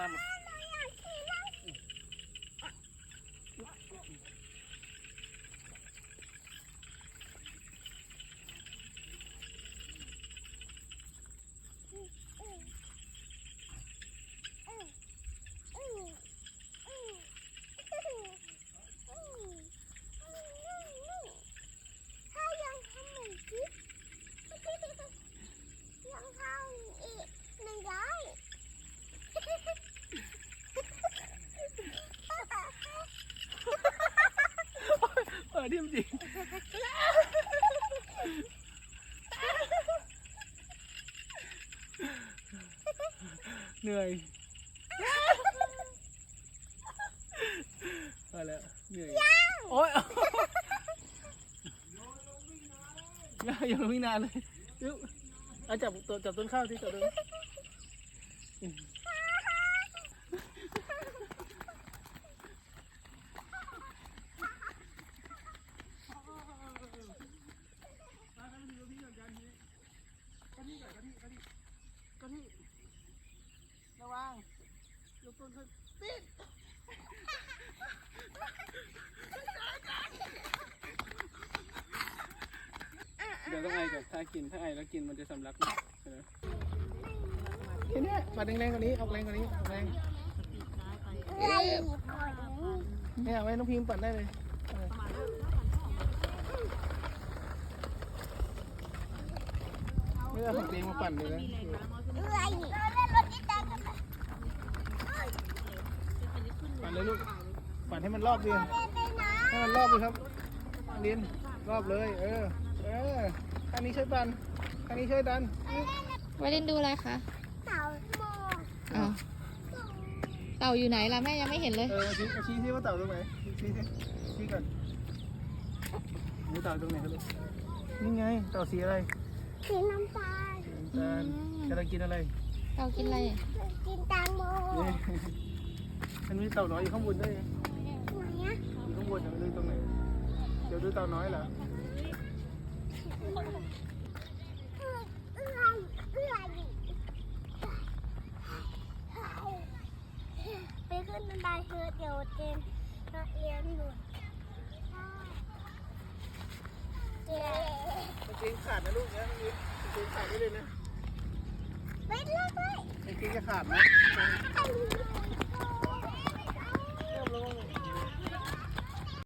น้ำมาเออ ที่มจริงเหนื่อยพอแล้วเหนื่อยโอ๊ยยังยังวิ่งนานเลยเดี๋ยวจับตัวจับต้นข้าวที่จับต้น ก็ที่ระวัง ยกต้นขึ้นติดเดี๋ยวต้องไอก่อนถ้ากินถ้าไอแล้วกินมันจะสำลักนะใช่ไหมแค่เนี้ยปัดแรงๆกว่านี้ออกแรงกว่านี้ออกแรงเนี่ยเอาไว้น้องพิมพ์ปั่นได้เลยเออไม่เอาของตัวเองมาปั่นเลยนะ ปั่นเลยลูกปั่นให้มันรอบเดียวให้มันรอบเลยครับเรียนรอบเลย เออ เออข้างนี้ช่วยปั่นข้างนี้ช่วยดันวาเลนดูอะไรคะอ๋อเต่าอยู่ไหนล่ะแม่ยังไม่เห็นเลย เออชี้ชี้ที่ว่าเต่าตรงไหนชี้ที่ชี้ก่อนนี่เต่าตรงไหนครับลูกนี่ไงเต่าสีอะไรสีน้ำตาลจานกำลังกินอะไรเต่ากินอะไรกินแตงโมนี่ มันมีเต่าน้อยอยู่ข้างบนด้วยไหนอะอยู่ข้างบนจะดูตรงไหน เดี๋ยวดูเต่าน้อยเหรอเอื้อยเอื้อยไปขึ้นบันไดเธอเดี๋ยวเจนนักเรียนหนูเจ๊กางเกงขาดนะลูกนะน้องมิ้นกางเกงขาดได้เลยนะไม่เลิกเลยกางเกงจะขาดนะ